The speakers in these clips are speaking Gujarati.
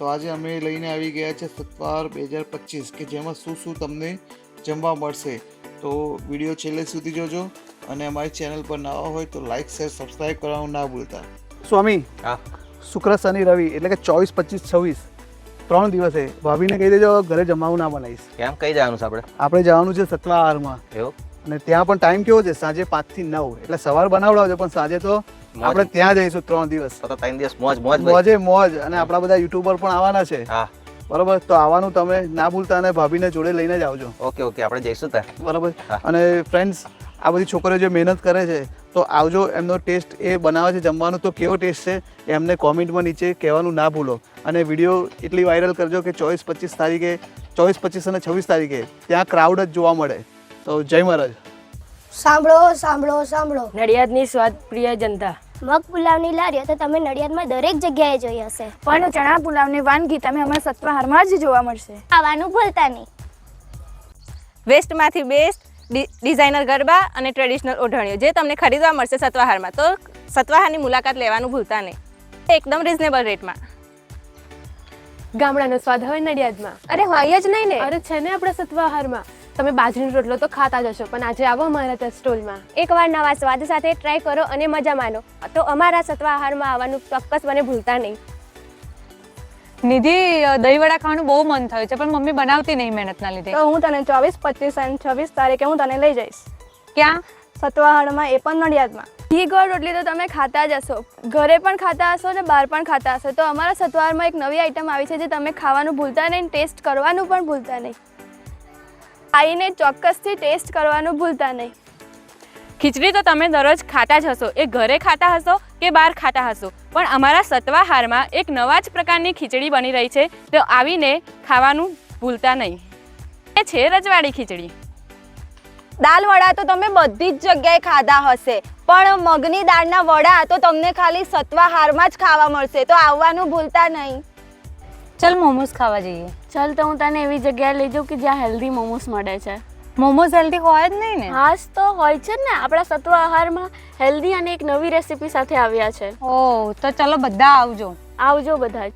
તો આજે અમે લઈને આવી ગયા છે સત્વાર બે હજાર પચીસ કે જેમાં શું શું તમને જમવા મળશે. તો વીડિયો છેલ્લે સુધી જોજો અને અમારી ચેનલ પર નવા હોય તો લાઈક શેર સબસ્ક્રાઈબ કરવાનું ના ભૂલતા. સ્વામી હા. શુક્ર શનિ રવિ એટલે કે ચોવીસ પચીસ છવ્વીસ ત્રણ દિવસે ભાભીને કહી દેજો ઘરે જમવાનું ના બનાવીશ. કેમ કઈ જવાનું છે આપણે? આપણે જવાનું છે સત્વાહારમાં એવું? અને ત્યાં પણ ટાઈમ કેવો છે? સાંજે પાંચથી નવ એટલે સવાર બનાવડાવજો પણ સાંજે તો. આપણે ત્યાં જઈશું ત્રણ દિવસ. ત્રણ દિવસ મોજ મોજ મોજે મોજ. અને આપણા બધા યુટ્યુબર પણ આવવાના છે. બરોબર? તો આવવાનું તમે ના ભૂલતા અને ભાભીને જોડે લઈને જ આવજો. Okay okay. આપણે જઈશું ત્યાં. બરોબર? અને ફ્રેન્ડ્સ આ બધી છોકરીઓ જે મહેનત કરે છે તો આવજો એમનો ટેસ્ટ એ બનાવે છે જમવાનું તો કેવો ટેસ્ટ છે એમને કોમેન્ટમાં નીચે કહેવાનું ના ભૂલો. અને વીડિયો એટલી વાયરલ કરજો કે ચોવીસ પચીસ તારીખે ચોવીસ પચીસ અને છવ્વીસ તારીખે ત્યાં ક્રાઉડ જ જોવા મળે. તો જય મહારાજ. સાંભળો સાંભળો સાંભળો. નડિયાદની સ્વાદ પ્રિય જનતા. મગ પુલાવની લારીઓ તો તમે નડિયાદમાં દરેક જગ્યાએ જોઈ હશે. પણ ચણા પુલાવની વાનગી તમે અમારા સત્વાહારમાં જ જોવા મળશે. આવવાનું ભૂલતા નહીં. વેસ્ટમાંથી બેસ્ટ ડિઝાઇનર ગરબા અને ટ્રેડિશનલ ઓઢણીઓ જે તમને ખરીદવા મળશે સત્વાહારમાં તો સત્વાહારની મુલાકાત લેવાનું ભૂલતા નહીં. એકદમ રિઝનેબલ રેટમાં ગામડાનો સ્વાદ હવે નડિયાદમાં. અરે હોય જ નહીં ને. અરે છે ને આપણા સત્વાહારમાં તમે બાજરીનો રોટલો તો ખાતા જ હશો પણ આજે આવો અમારા ત્યાં સ્ટોલમાં. એકવાર નવા સ્વાદ સાથે ટ્રાય કરો અને મજા માનો. તો અમારા સત્વા આહારમાં આવવાનું ચોક્કસ મને ભૂલતા નહીં. નિધિ દહીં દહીંવડા ખાવાનું બહુ મન થયું છે પણ મમ્મી બનાવતી નહીં મહેનતના લીધે. તો હું તને ચોવીસ પચીસ અને છવ્વીસ તારીખે હું તને લઈ જઈશ. ક્યાં? સત્વાહારમાં એ પણ નડિયાદમાં. ઘી ગોળ રોટલી તો તમે ખાતા જ હશો. ઘરે પણ ખાતા હશો ને બહાર પણ ખાતા હશો. તો અમારા સતવારમાં એક નવી આઈટમ આવી છે જે તમે ખાવાનું ભૂલતા નહીં ટેસ્ટ કરવાનું પણ ભૂલતા નહીં. આવીને ચોક્કસથી ટેસ્ટ કરવાનું ભૂલતા નહીં. ખીચડી તો તમે દરરોજ ખાતા જ હશો. એ ઘરે ખાતા હશો કે બહાર ખાતા હશો? પણ અમારા સત્વાહારમાં એક નવા જ પ્રકારની ખીચડી બની રહી છે. તો આવીને ખાવાનું ભૂલતા નહીં. એ છે રજવાડી ખીચડી. દાલ વડા તો તમે બધી જ જગ્યાએ ખાધા હશે. પણ મગની દાળના વડા તો તમને ખાલી સત્વાહારમાં જ ખાવા મળશે. તો આવવાનું ભૂલતા નહીં. ચાલ મોમોઝ ખાવા જઈએ. ચાલ તો હું તને એવી જગ્યાએ લઈ જાઉં કે જ્યાં હેલ્ધી મોમોસ મળે છે. મોમોઝ હેલ્ધી હોય જ નહીં ને? હાશ તો હોય છે જ ને. આપણા સત્વ આહારમાં હેલ્ધી અને એક નવી રેસીપી સાથે આવ્યા છે. ઓ તો ચલો બધા આવજો. આવજો બધા જ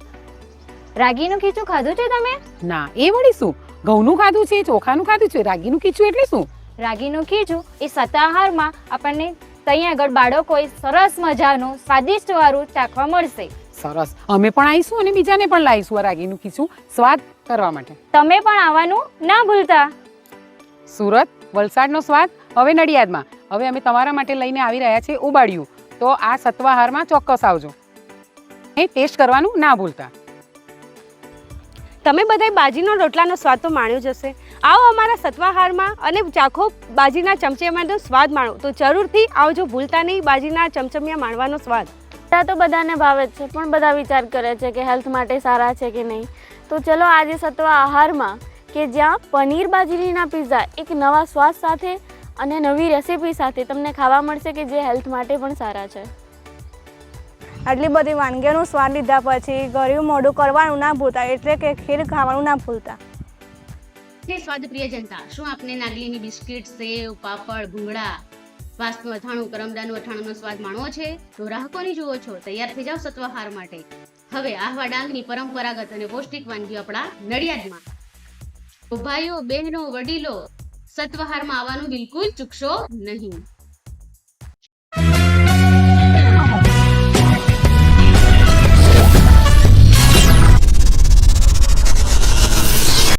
રાગીનું ખીચું ખાધું છે તમે? ના એ વળી શું? ઘઉંનું ખાધું છે ચોખાનું ખાધું છે રાગીનું ખીચું એટલે શું? રાગીનું ખીચું એ સત્તાહારમાં આપણને ત્યાં આગળ બાળકોએ સરસ મજાનું સ્વાદિષ્ટ વાળું ચાખવા મળશે. સરસ. અમે પણ આવીશું અને બીજાને પણ લાવીશું આ રાગીનું ખીચું સ્વાદ કરવા માટે. તમે પણ આવવાનું ના ભૂલતા. સુરત વલસાડનો સ્વાદ હવે નડિયાદમાં. હવે અમે તમારા માટે લઈને આવી રહ્યા છીએ ઉબાડિયું. તો આ સત્વાહારમાં ચોક્કસ આવજો. એ ટેસ્ટ કરવાનું ના ભૂલતા. તમે બધાય બાજીનો રોટલાનો સ્વાદ તો માણ્યો જ હશે. આવો અમારા સત્વાહારમાં અને ચાખો બાજીના ચમચમિયાનો સ્વાદ માણો. તો જરૂરથી આવજો ભૂલતા નહીં બાજીના ચમચમિયા માણવાનો સ્વાદ. આ તો બધાને ભાવે જ છે પણ બધા વિચાર કરે છે કે હેલ્થ માટે સારા છે કે નહીં. તો ચલો આજે સત્વા આહારમાં કે જ્યાં પનીર બાજરીના પિઝા એક નવા સ્વાદ સાથે અને નવી રેસીપી સાથે તમને ખાવા મળશે કે જે હેલ્થ માટે પણ સારા છે. આટલી બધી વાનગીઓનો સ્વાદ લીધા પછી ગળ્યું મોઢું કરવાનું ના ભૂલતા એટલે કે ખીર ખાવાનું ના ભૂલતા. સ્વાદ પ્રિય જનતા શું આપને નાગલીની બિસ્કિટ સેવ પાપડ ભૂંગળા વાસનું અથાણું કરમદાનું અથાણુંનો સ્વાદ માણવો છે? તો રાહકોની જુઓ છો, તૈયાર થઈ જાઓ સત્વાહાર માટે. હવે આહવા ડાંગની પરંપરાગત અને પૌષ્ટિક વાનગીઓ આપણા નડિયાદમાં. ભાઈઓ, બહેનો, વડીલો, સત્વહારમાં આવવાનું બિલકુલ ચૂકશો નહીં.